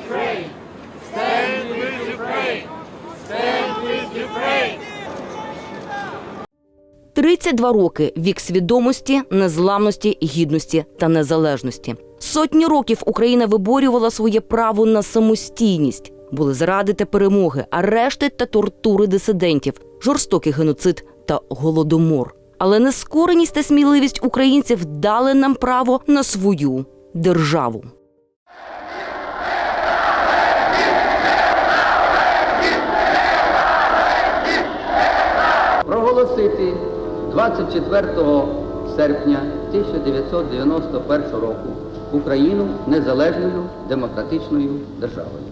Ukraine! Stand with Ukraine! Stand with Ukraine! 32 роки вік свідомості, незламності, гідності та незалежності. Сотні років Україна виборювала своє право на самостійність. Були зради та перемоги, арешти та тортури дисидентів, жорстокий геноцид та голодомор. Але нескореність та сміливість українців дали нам право на свою державу. Проголосити 24 серпня 1991 року Україну незалежною демократичною державою.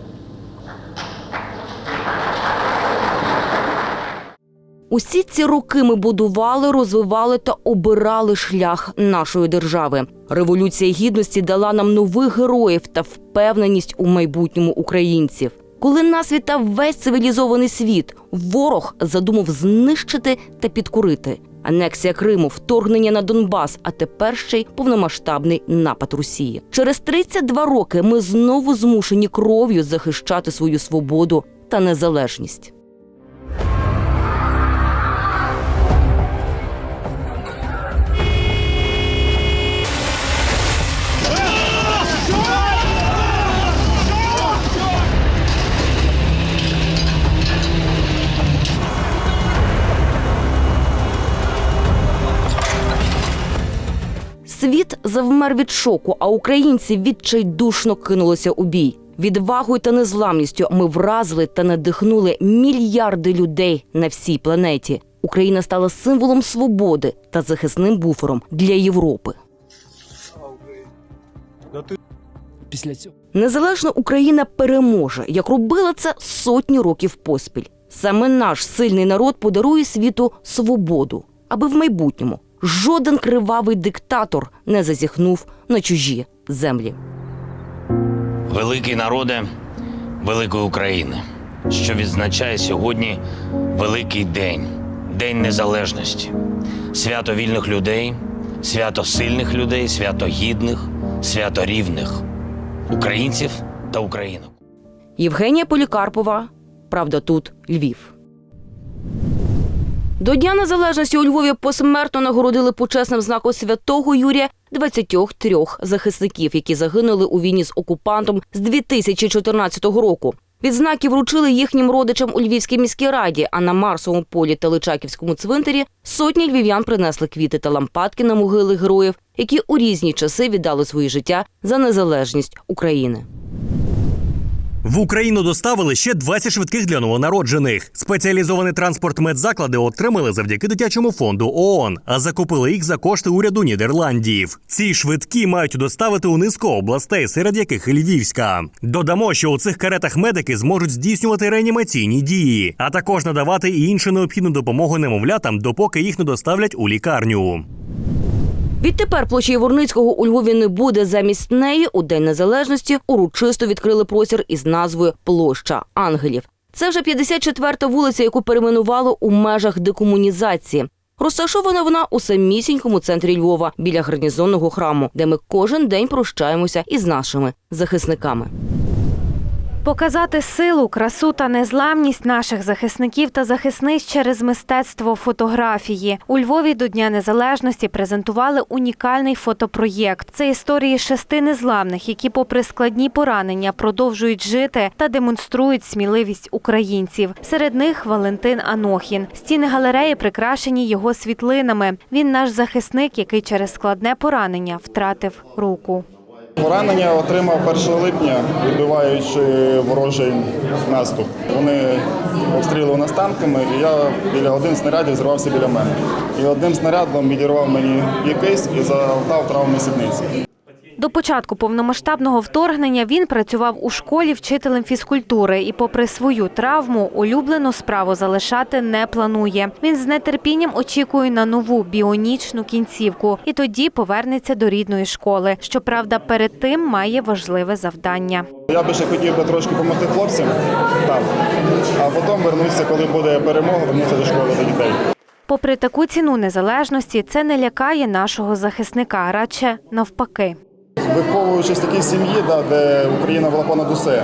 Усі ці роки ми будували, розвивали та обирали шлях нашої держави. Революція гідності дала нам нових героїв та впевненість у майбутньому українців. Коли нас вітав весь цивілізований світ, ворог задумав знищити та підкурити Анексія Криму, вторгнення на Донбас, а тепер ще й повномасштабний напад Росії. Через 32 роки ми знову змушені кров'ю захищати свою свободу та незалежність. Завмер від шоку, а українці відчайдушно кинулися у бій. Відвагою та незламністю ми вразили та надихнули мільярди людей на всій планеті. Україна стала символом свободи та захисним буфером для Європи. Після цього Незалежна Україна переможе, як робила це сотні років поспіль. Саме наш сильний народ подарує світу свободу, аби в майбутньому жоден кривавий диктатор не зазіхнув на чужі землі. Великий народе великої України, що відзначає сьогодні великий день, День Незалежності, свято вільних людей, свято сильних людей, свято гідних, свято рівних українців та українок. Євгенія Полікарпова. Правда, тут Львів. До Дня Незалежності у Львові посмертно нагородили почесним знаком святого Юрія 23 захисників, які загинули у війні з окупантом з 2014 року. Відзнаки вручили їхнім родичам у Львівській міській раді, а на Марсовому полі та Личаківському цвинтарі сотні львів'ян принесли квіти та лампадки на могили героїв, які у різні часи віддали свої життя за незалежність України. В Україну доставили ще 20 швидких для новонароджених. Спеціалізований транспорт медзаклади отримали завдяки дитячому фонду ООН, а закупили їх за кошти уряду Нідерландів. Ці швидкі мають доставити у низку областей, серед яких і Львівська. Додамо, що у цих каретах медики зможуть здійснювати реанімаційні дії, а також надавати і іншу необхідну допомогу немовлятам, допоки їх не доставлять у лікарню. Відтепер площі Єворницького у Львові не буде. Замість неї у День Незалежності урочисто відкрили простір із назвою Площа Ангелів. Це вже 54-та вулиця, яку перейменували у межах декомунізації. Розташована вона у самісінькому центрі Львова біля гарнізонного храму, де ми кожен день прощаємося із нашими захисниками. Показати силу, красу та незламність наших захисників та захисниць через мистецтво фотографії у Львові до Дня Незалежності презентували унікальний фотопроєкт. Це історії шести незламних, які, попри складні поранення, продовжують жити та демонструють сміливість українців. Серед них Валентин Анохін. Стіни галереї прикрашені його світлинами. Він наш захисник, який через складне поранення втратив руку. Поранення отримав 1 липня, відбиваючи ворожий наступ. Вони обстрілили нас танками, і я біля один снарядів зірвався біля мене. І одним снарядом відірвав мені якийсь і завдав травми сідниці. До початку повномасштабного вторгнення він працював у школі вчителем фізкультури і, попри свою травму, улюблену справу залишати не планує. Він з нетерпінням очікує на нову біонічну кінцівку і тоді повернеться до рідної школи. Щоправда, перед тим має важливе завдання. Я би ще хотів би трошки допомогти хлопцям там, а потім вернуся, коли буде перемога, вернуся до школи до дітей. Попри таку ціну незалежності, це не лякає нашого захисника, радше навпаки. Виховуючись в такій сім'ї, да, де Україна була понад усе.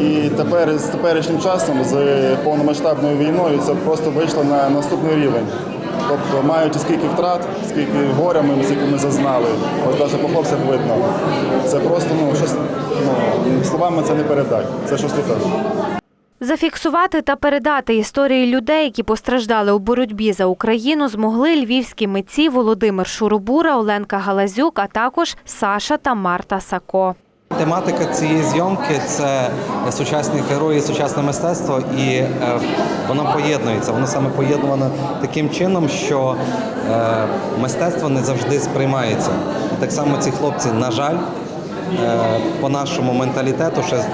І тепер з теперішнім часом, з повномасштабною війною, це просто вийшло на наступний рівень. Тобто, маючи скільки втрат, скільки горя ми, скільки ми зазнали, ось навіть по хлопцях видно. Це просто ну, щось, ну, словами це не передати. Це щось таке. Зафіксувати та передати історії людей, які постраждали у боротьбі за Україну, змогли львівські митці Володимир Шурубура, Оленка Галазюк, а також Саша та Марта Сако. Тематика цієї зйомки це сучасні герої, сучасне мистецтво, і е, воно поєднується. Воно саме поєднувано таким чином, що е, мистецтво не завжди сприймається. Так само ці хлопці, на жаль, е, по нашому менталітету, ще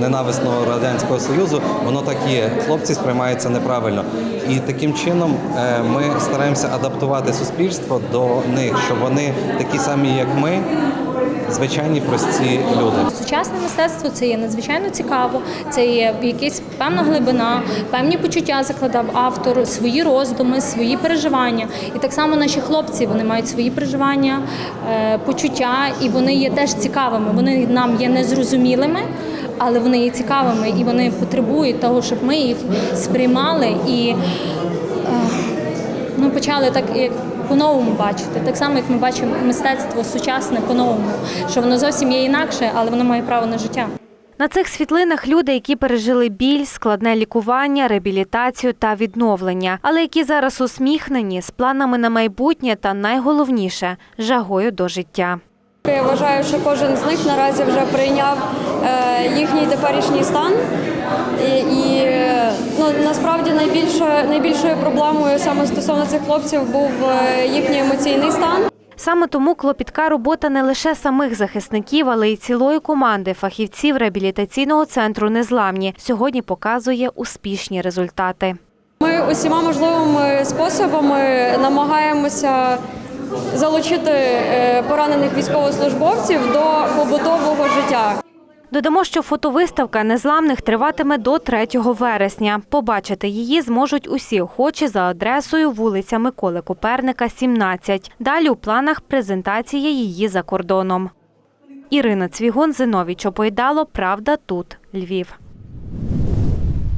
ненависного радянського союзу, воно так є. Хлопці сприймаються неправильно. І таким чином е, ми стараємося адаптувати суспільство до них, щоб вони такі самі, як ми, звичайні прості люди. Сучасне мистецтво це є надзвичайно цікаво, це є якась певна глибина, певні почуття закладав автор, свої роздуми, свої переживання. І так само наші хлопці вони мають свої переживання, е, почуття, і вони є теж цікавими. Вони нам є незрозумілими, але вони є цікавими і вони потребують того, щоб ми їх сприймали і е, ну, почали так як по-новому бачити. Так само, як ми бачимо мистецтво сучасне по-новому, що воно зовсім є інакше, але воно має право на життя. На цих світлинах люди, які пережили біль, складне лікування, реабілітацію та відновлення, але які зараз усміхнені з планами на майбутнє та найголовніше жагою до життя. Я вважаю, що кожен з них наразі вже прийняв е, їхній теперішній стан. І, і ну, насправді найбільше, найбільшою проблемою саме стосовно цих хлопців був е, їхній емоційний стан. Саме тому клопітка робота не лише самих захисників, але й цілої команди фахівців реабілітаційного центру Незламні сьогодні показує успішні результати. Ми усіма можливими способами намагаємося залучити е, поранених військовослужбовців до побутового життя. Додамо, що фотовиставка незламних триватиме до 3 вересня. Побачити її зможуть усі охочі за адресою вулиця Миколи Коперника, 17. Далі у планах презентація її за кордоном. Ірина Цвігун, Зиновій Чопойдало. Правда тут Львів.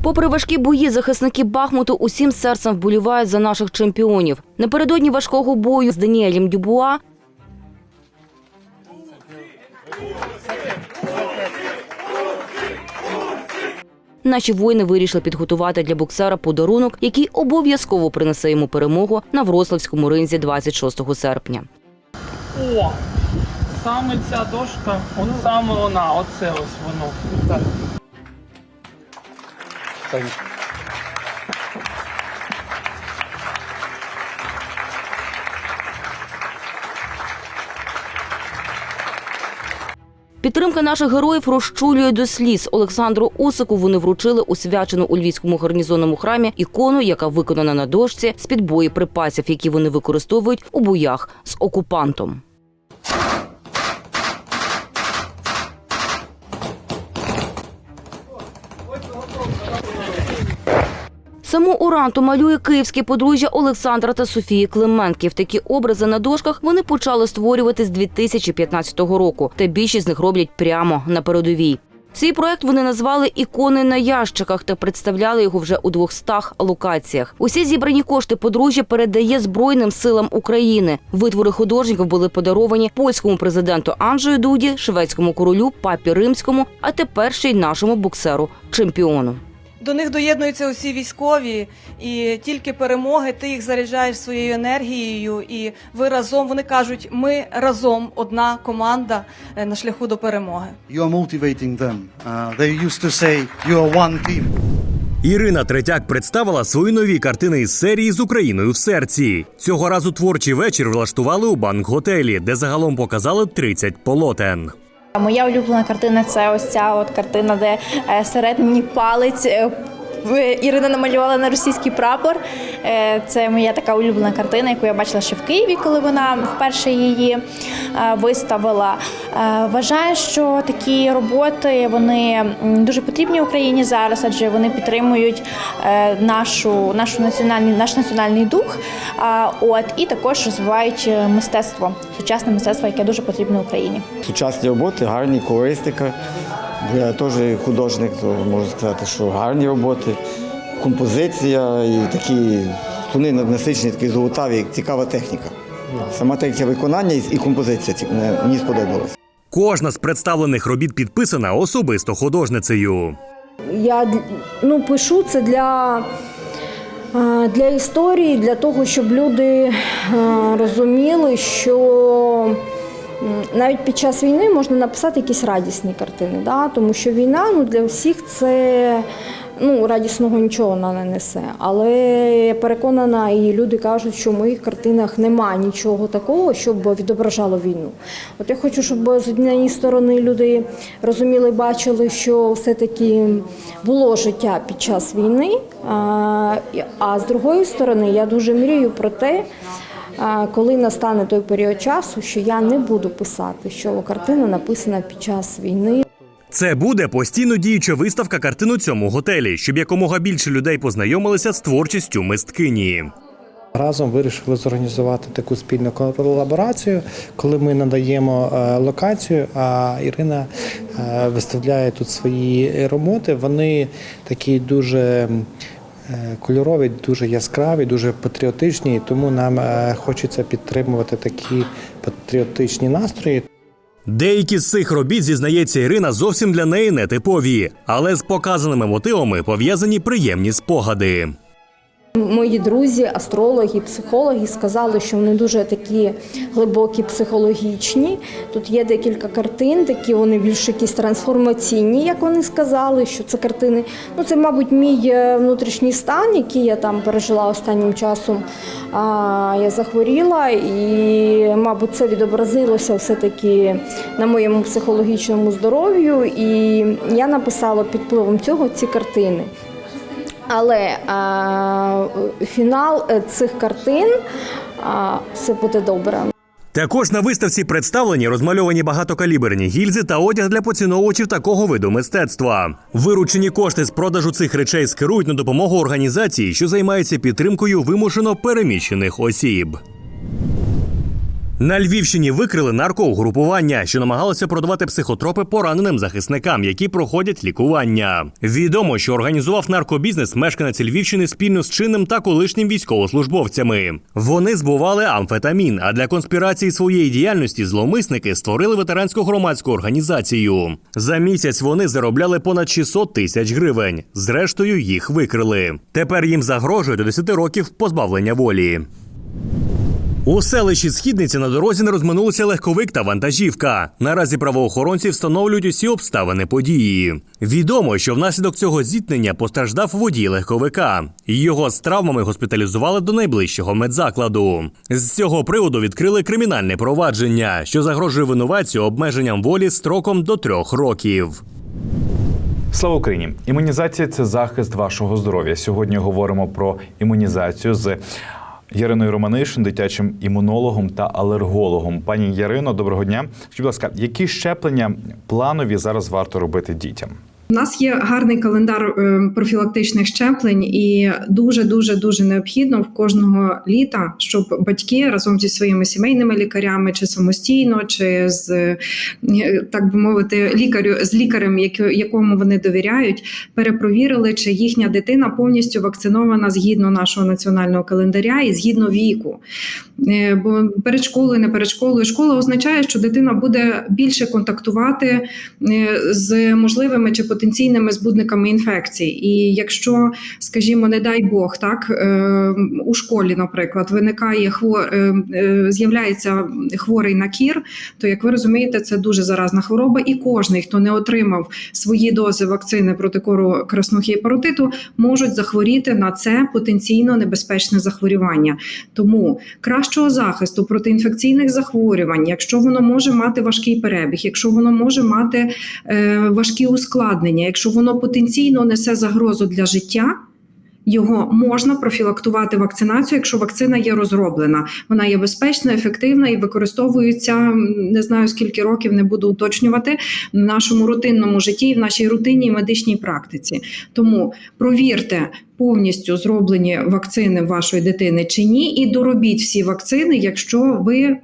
Попри важкі бої, захисники Бахмуту усім серцем вболівають за наших чемпіонів. Напередодні важкого бою з Даніелем Дюбуа Наші воїни вирішили підготувати для боксера подарунок, який обов'язково принесе йому перемогу на Вроцлавському ринзі 26 серпня. О! Саме ця дошка, от саме вона, оце ось воно. Так. Підтримка наших героїв розчулює до сліз. Олександру Усику вони вручили освячену у львівському гарнізонному храмі ікону, яка виконана на дошці з під боєприпасів, які вони використовують у боях з окупантом. Саму уранту малює київське подружжя Олександра та Софії Клименків. Такі образи на дошках вони почали створювати з 2015 року, та більшість з них роблять прямо на передовій. Свій проект вони назвали ікони на ящиках та представляли його вже у 200 локаціях. Усі зібрані кошти подружжя передає Збройним силам України. Витвори художників були подаровані польському президенту Анджею Дуді, шведському королю, папі римському, а тепер ще й нашому боксеру чемпіону. До них доєднуються усі військові, і тільки перемоги ти їх заряджаєш своєю енергією, і ви разом вони кажуть, ми разом одна команда е, на шляху до перемоги. You are motivating them. Uh, they used to say, you are one team. Ірина Третяк представила свої нові картини із серії з Україною в серці. Цього разу творчий вечір влаштували у банк-готелі, де загалом показали 30 полотен. Моя улюблена картина це ось ця от картина, де серед мені палець е, е, Ірина намалювала на російський прапор. Е, Це моя така улюблена картина, яку я бачила ще в Києві, коли вона вперше її е, виставила. Е, Вважаю, що такі роботи вони дуже потрібні Україні зараз, адже вони підтримують нашу, нашу національний, наш національний дух. От і також розвивають мистецтво, сучасне мистецтво, яке дуже потрібне Україні. Сучасні роботи, гарні, колористика. Я теж художник, то можу сказати, що гарні роботи, композиція і такі тони насичені, такі золотаві, цікава техніка. Сама техніка виконання і композиція мені- сподобалась. Кожна з представлених робіт підписана особисто художницею. Я ну, пишу це для, для історії, для того, щоб люди розуміли, що навіть під час війни можна написати якісь радісні картини, да? тому що війна ну, для всіх це ну, радісного нічого вона не несе. Але я переконана, і люди кажуть, що в моїх картинах немає нічого такого, щоб відображало війну. От я хочу, щоб з однієї сторони люди розуміли, бачили, що все-таки було життя під час війни. А, А з другої сторони, я дуже мрію про те. Коли настане той період часу, що я не буду писати, що картина написана під час війни, Це буде постійно діюча виставка картин у цьому готелі, щоб якомога більше людей познайомилися з творчістю мисткині. Разом вирішили зорганізувати таку спільну колаборацію, коли ми надаємо е, локацію, а Ірина е, виставляє тут свої роботи. Вони такі дуже кольорові, дуже яскраві, дуже патріотичні, і тому нам е, хочеться підтримувати такі патріотичні настрої. Деякі з цих робіт, зізнається Ірина, зовсім для неї не типові, але з показаними мотивами пов'язані приємні спогади. Мої друзі, астрологи, психологи сказали, що вони дуже такі глибокі психологічні. Тут є декілька картин, такі вони більш якісь трансформаційні, як вони сказали, що це картини. Ну, це, мабуть, мій е, внутрішній стан, який я там пережила останнім часом. А, я захворіла, і, мабуть, це відобразилося все-таки на моєму психологічному здоров'ю. І я написала під впливом цього ці картини. Але а, фінал е, цих картин а, все буде добре. Також на виставці представлені розмальовані багатокаліберні гільзи та одяг для поціновувачів такого виду мистецтва. Виручені кошти з продажу цих речей скерують на допомогу організації, що займається підтримкою вимушено переміщених осіб. На Львівщині викрили наркоугрупування, що намагалося продавати психотропи пораненим захисникам, які проходять лікування. Відомо, що організував наркобізнес мешканець Львівщини спільно з чинним та колишнім військовослужбовцями. Вони збували амфетамін. А для конспірації своєї діяльності зловмисники створили ветеранську громадську організацію. За місяць вони заробляли понад 600 тисяч гривень. Зрештою, їх викрили. Тепер їм загрожує до 10 років позбавлення волі. У селищі Східниці на дорозі не розминулися легковик та вантажівка. Наразі правоохоронці встановлюють усі обставини події. Відомо, що внаслідок цього зіткнення постраждав водій легковика. Його з травмами госпіталізували до найближчого медзакладу. З цього приводу відкрили кримінальне провадження, що загрожує винуватцю обмеженням волі строком до трьох років. Слава Україні! Імунізація це захист вашого здоров'я. Сьогодні говоримо про імунізацію з Яриною Романишин, дитячим імунологом та алергологом. Пані Ярино, доброго дня. Скажіть, будь ласка, які щеплення планові зараз варто робити дітям? У нас є гарний календар е, профілактичних щеплень, і дуже дуже дуже необхідно в кожного літа, щоб батьки разом зі своїми сімейними лікарями, чи самостійно, чи з е, так би мовити, лікарю з лікарем, якому вони довіряють, перепровірили, чи їхня дитина повністю вакцинована згідно нашого національного календаря і згідно віку. Е, Бо перед школою, не перед школою, школа означає, що дитина буде більше контактувати з можливими чи потенційними збудниками інфекцій. І якщо, скажімо, не дай Бог, так е, у школі, наприклад, виникає хвор, е, е, з'являється хворий на кір, то як ви розумієте, це дуже заразна хвороба, і кожний, хто не отримав свої дози вакцини проти кору краснухи і паротиту, можуть захворіти на це потенційно небезпечне захворювання. Тому кращого захисту проти інфекційних захворювань, якщо воно може мати важкий перебіг, якщо воно може мати е, важкі ускладнення. Ускладнення. Якщо воно потенційно несе загрозу для життя. Його можна профілактувати вакцинацією, якщо вакцина є розроблена. Вона є безпечна, ефективна і використовується не знаю скільки років, не буду уточнювати в нашому рутинному житті в нашій рутинній медичній практиці. Тому провірте повністю зроблені вакцини вашої дитини чи ні, і доробіть всі вакцини, якщо ви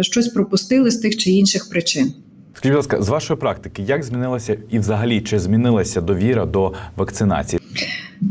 щось пропустили з тих чи інших причин. Скажіть, будь ласка, з вашої практики, як змінилася і взагалі чи змінилася довіра до вакцинації?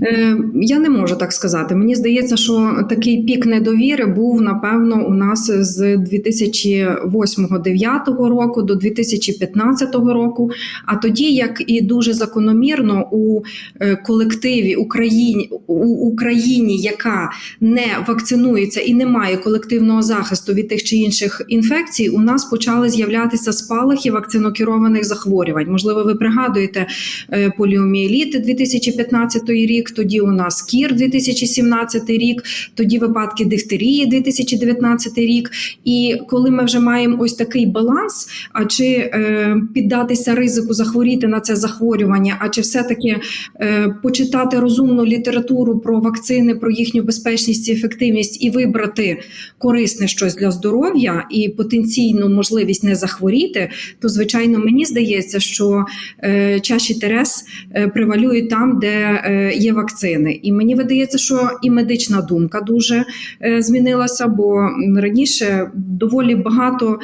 Е, Я не можу так сказати. Мені здається, що такий пік недовіри був напевно у нас з 2008-2009 року до 2015 року. А тоді, як і дуже закономірно у е, колективі Україні у Україні, яка не вакцинується і не має колективного захисту від тих чи інших інфекцій, у нас почали з'являтися спалахи вакцинокерованих захворювань. Можливо, ви пригадуєте е, поліоміеліт 2015 рік. Тоді у нас кір 2017 рік, тоді випадки дифтерії 2019 рік. І коли ми вже маємо ось такий баланс, а чи е, піддатися ризику захворіти на це захворювання, а чи все-таки е, почитати розумну літературу про вакцини, про їхню безпечність і ефективність і вибрати корисне щось для здоров'я і потенційну можливість не захворіти, то звичайно мені здається, що е, чаші Терес е, превалюють там, де е, є вакцини. І мені видається, що і медична думка дуже е, змінилася, бо раніше доволі багато,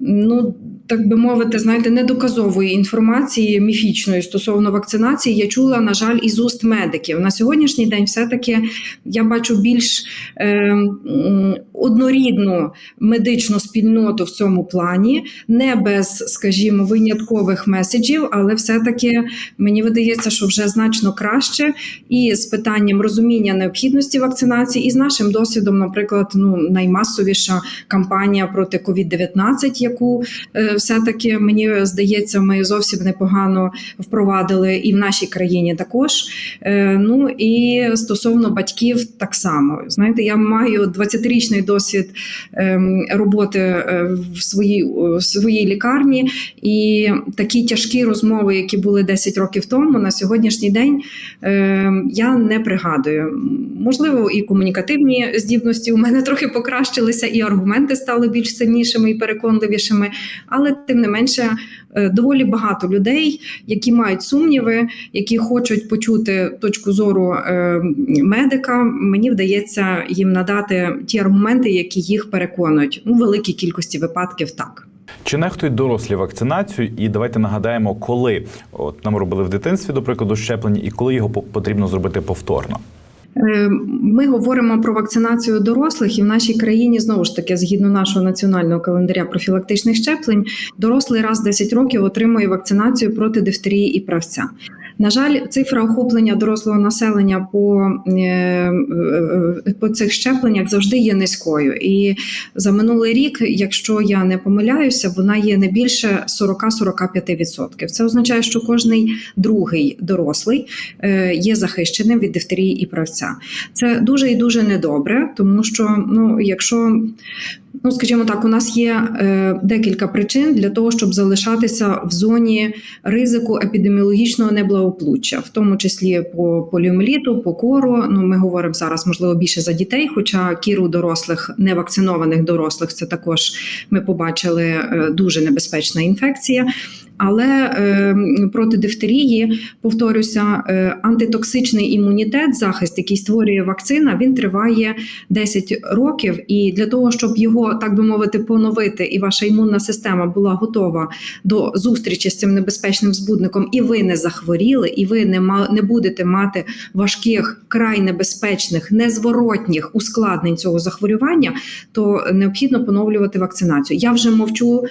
ну так би мовити, знаєте, недоказової інформації міфічної стосовно вакцинації я чула, на жаль, із уст медиків. На сьогоднішній день все-таки я бачу більш е, однорідну медичну спільноту в цьому плані, не без, скажімо, виняткових меседжів, але все-таки мені видається, що вже значно краще і з питанням розуміння необхідності вакцинації, і з нашим досвідом, наприклад, ну наймасовіша кампанія проти COVID-19, яку е, все-таки мені здається, ми зовсім непогано впровадили і в нашій країні також. Е, Ну і стосовно батьків, так само знаєте, я маю 20-річний досвід ем, роботи е, в своїй в своїй лікарні, і такі тяжкі розмови, які були 10 років тому, на сьогоднішній день е, я не пригадую. Можливо, і комунікативні здібності у мене трохи покращилися, і аргументи стали більш сильнішими і переконливішими. Але тим не менше, е, доволі багато людей, які мають сумніви, які хочуть почути точку зору е, медика. Мені вдається їм надати ті аргументи, які їх переконують. У великій кількості випадків так. Чи нехтують дорослі вакцинацію? І давайте нагадаємо, коли от нам робили в дитинстві, до прикладу, щеплення, і коли його потрібно зробити повторно. Е, Ми говоримо про вакцинацію дорослих, і в нашій країні знову ж таки, згідно нашого національного календаря профілактичних щеплень, дорослий раз в 10 років отримує вакцинацію проти дифтерії і правця. На жаль, цифра охоплення дорослого населення по, е, е, по цих щепленнях завжди є низькою. І за минулий рік, якщо я не помиляюся, вона є не більше 40-45%. Це означає, що кожний другий дорослий е, є захищеним від дифтерії і правця. Це дуже і дуже недобре, тому що ну, якщо Ну, скажімо так, у нас є е, декілька причин для того, щоб залишатися в зоні ризику епідеміологічного неблагополуччя, в тому числі по поліомеліту, по кору. Ну, ми говоримо зараз, можливо, більше за дітей, хоча кір у дорослих, невакцинованих дорослих, це також ми побачили е, дуже небезпечна інфекція. Але е, проти дифтерії, повторюся, е, антитоксичний імунітет, захист, який створює вакцина, він триває 10 років. І для того, щоб його так би мовити поновити, і ваша імунна система була готова до зустрічі з цим небезпечним збудником, і ви не захворіли, і ви не ма не будете мати важких, край небезпечних, незворотніх ускладнень цього захворювання, то необхідно поновлювати вакцинацію. Я вже мовчу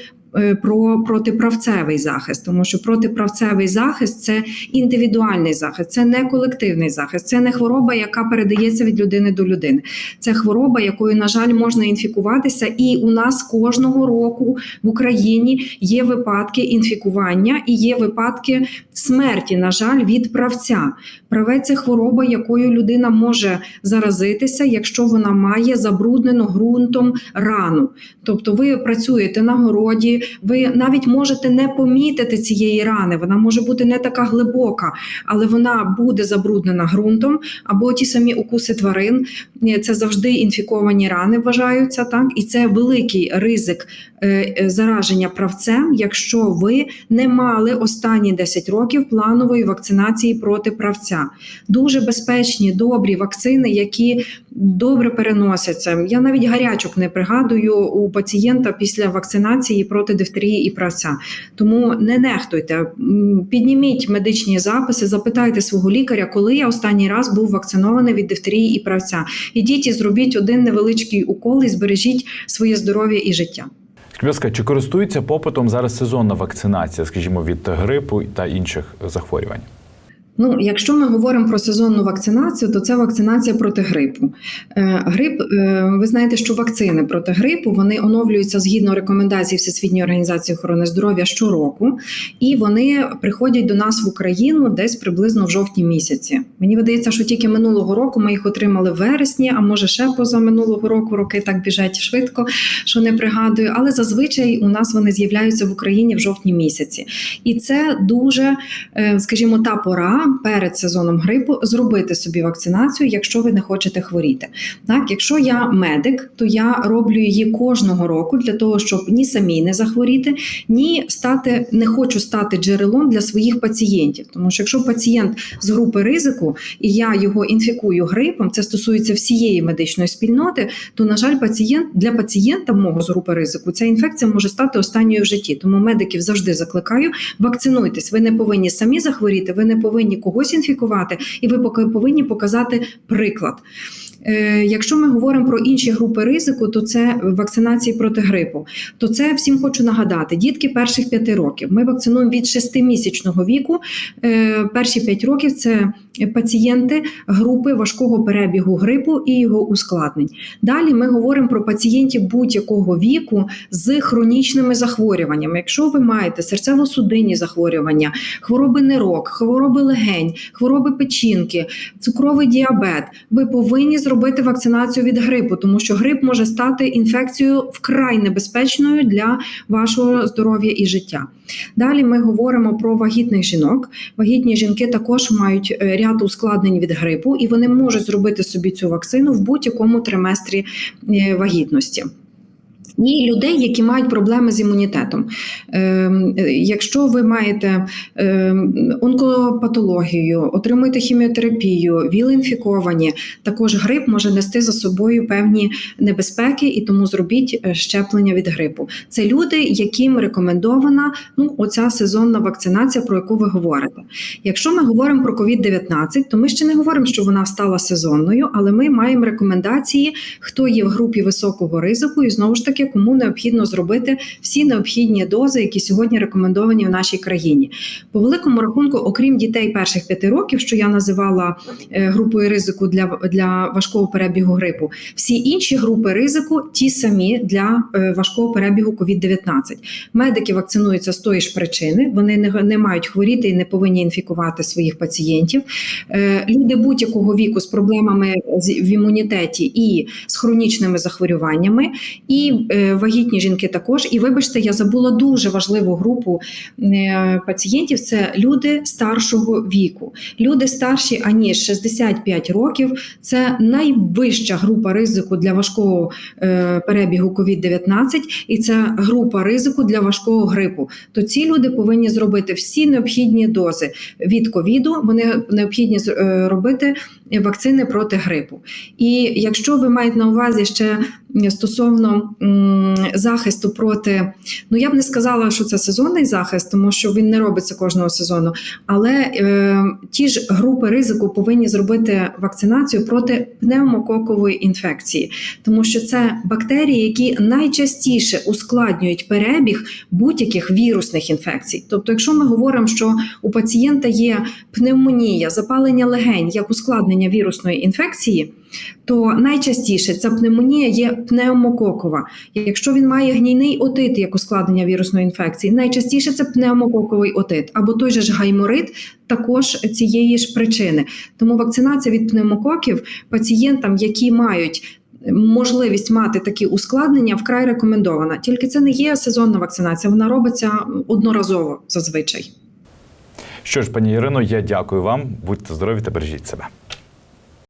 про протиправцевий захист, тому що протиправцевий захист це індивідуальний захист, це не колективний захист, це не хвороба, яка передається від людини до людини. Це хвороба, якою, на жаль, можна інфікуватися, і у нас кожного року в Україні є випадки інфікування і є випадки смерті, на жаль, від правця. Правець це хвороба, якою людина може заразитися, якщо вона має забруднену ґрунтом рану. Тобто ви працюєте на городі, ви навіть можете не помітити цієї рани. Вона може бути не така глибока, але вона буде забруднена ґрунтом або ті самі укуси тварин. Е, Це завжди інфіковані рани вважаються, так і це великий ризик е, е, зараження правцем, якщо ви не мали останні 10 років планової вакцинації проти правця. Дуже безпечні, добрі вакцини, які добре переносяться. Я навіть гарячок не пригадую у пацієнта після вакцинації проти дифтерії і правця. Тому не нехтуйте, підніміть медичні записи, запитайте свого лікаря, коли я останній раз був вакцинований від дифтерії і правця. Ідіть і зробіть один невеличкий укол і збережіть своє здоров'я і життя. Скажіть, чи користується попитом зараз сезонна вакцинація, скажімо, від грипу та інших захворювань? Ну, якщо ми говоримо про сезонну вакцинацію, то це вакцинація проти грипу. Е, Грип, е, ви знаєте, що вакцини проти грипу вони оновлюються згідно рекомендацій Всесвітньої організації охорони здоров'я щороку, і вони приходять до нас в Україну десь приблизно в жовтні місяці. Мені видається, що тільки минулого року ми їх отримали в вересні, а може ще поза минулого року роки так біжать швидко, що не пригадую. Але зазвичай у нас вони з'являються в Україні в жовтні місяці, і це дуже, е, скажімо, та пора перед сезоном грипу зробити собі вакцинацію, якщо ви не хочете хворіти. Так, якщо я медик, то я роблю її кожного року для того, щоб ні самі не захворіти, ні стати не хочу стати джерелом для своїх пацієнтів. Тому що якщо пацієнт з групи ризику і я його інфікую грипом, це стосується всієї медичної спільноти, то на жаль, пацієнт для пацієнта мого з групи ризику ця інфекція може стати останньою в житті. Тому медиків завжди закликаю: вакцинуйтесь. Ви не повинні самі захворіти, ви не повинні когось інфікувати, і ви повинні показати приклад. Е, Якщо ми говоримо про інші групи ризику, то це вакцинації проти грипу. То це всім хочу нагадати: дітки перших п'яти років. Ми вакцинуємо від шестимісячного віку. Е, Перші п'ять років це пацієнти групи важкого перебігу грипу і його ускладнень. Далі ми говоримо про пацієнтів будь-якого віку з хронічними захворюваннями. Якщо ви маєте серцево-судинні захворювання, хвороби нирок, хвороби легень, хвороби печінки, цукровий діабет, ви повинні зробити вакцинацію від грипу, тому що грип може стати інфекцією вкрай небезпечною для вашого здоров'я і життя. Далі ми говоримо про вагітних жінок. Вагітні жінки також мають е, ряд ускладнень від грипу, і вони можуть зробити собі цю вакцину в будь-якому триместрі е, вагітності. І людей, які мають проблеми з імунітетом. Ем, е, Якщо ви маєте ем, онкопатологію, отримуєте хіміотерапію, віл-інфіковані, також грип може нести за собою певні небезпеки, і тому зробіть е, щеплення від грипу. Це люди, яким рекомендована ну, оця сезонна вакцинація, про яку ви говорите. Якщо ми говоримо про COVID-19, то ми ще не говоримо, що вона стала сезонною, але ми маємо рекомендації, хто є в групі високого ризику, і знову ж таки, кому необхідно зробити всі необхідні дози, які сьогодні рекомендовані в нашій країні. По великому рахунку, окрім дітей перших п'яти років, що я називала е, групою ризику для, для важкого перебігу грипу, всі інші групи ризику ті самі для е, важкого перебігу COVID-19. Медики вакцинуються з тої ж причини, вони не, не мають хворіти і не повинні інфікувати своїх пацієнтів. Е, Люди будь-якого віку з проблемами в імунітеті і з хронічними захворюваннями, і е, вагітні жінки також. І вибачте, я забула дуже важливу групу е, пацієнтів. Це люди старшого віку. Люди старші аніж 65 років. Це найвища група ризику для важкого е, перебігу COVID-19, і це група ризику для важкого грипу. То ці люди повинні зробити всі необхідні дози від ковіду. Вони необхідні робити вакцини проти грипу. І якщо ви маєте на увазі ще стосовно захисту проти, ну я б не сказала, що це сезонний захист, тому що він не робиться кожного сезону. Але е, ті ж групи ризику повинні зробити вакцинацію проти пневмококової інфекції, тому що це бактерії, які найчастіше ускладнюють перебіг будь-яких вірусних інфекцій. Тобто, якщо ми говоримо, що у пацієнта є пневмонія, запалення легень як ускладнення вірусної інфекції, то найчастіше ця пневмонія є пневмококова. Якщо він має гнійний отит як ускладнення вірусної інфекції, найчастіше це пневмококовий отит, або той же ж гайморит також цієї ж причини. Тому вакцинація від пневмококів пацієнтам, які мають можливість мати такі ускладнення вкрай рекомендована. Тільки це не є сезонна вакцинація, вона робиться одноразово зазвичай. Що ж, пані Ірино, я дякую вам. Будьте здорові та бережіть себе.